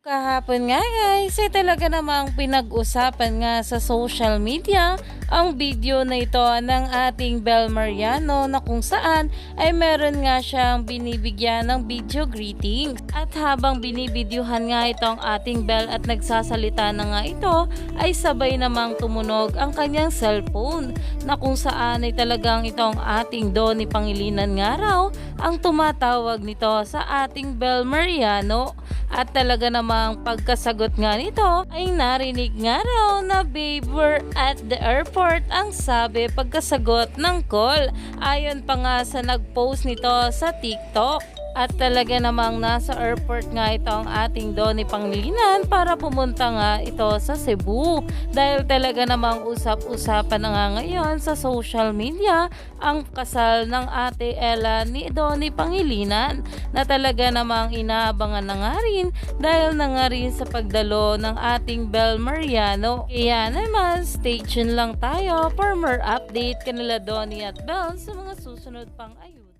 Kahapon nga guys, ay talaga namang pinag-usapan nga sa social media ang video na ito ng ating Bel Mariano na kung saan ay meron nga siyang binibigyan ng video greetings. At habang binibidyohan nga ito ang ating Bel at nagsasalita na nga ito, ay sabay namang tumunog ang kanyang cellphone na kung saan ay talagang itong ating Donnie Pangilinan nga raw ang tumatawag nito sa ating Bel Mariano. At talaga namang pagkasagot nga nito ay narinig nga raw na babe we're at the airport ang sabi pagkasagot ng call. Ayon pa nga sa nagpost nito sa TikTok. At talaga namang nasa airport nga ito ang ating Donnie Pangilinan para pumunta nga ito sa Cebu. Dahil talaga namang usap-usapan nga ngayon sa social media ang kasal ng ate Ella ni Donnie Pangilinan na talaga namang inaabangan na nga rin dahil na nga rin sa pagdalo ng ating Bel Mariano. Kaya naman, stay tuned lang tayo for more update kanila Donnie at Bel sa mga susunod pang ayun.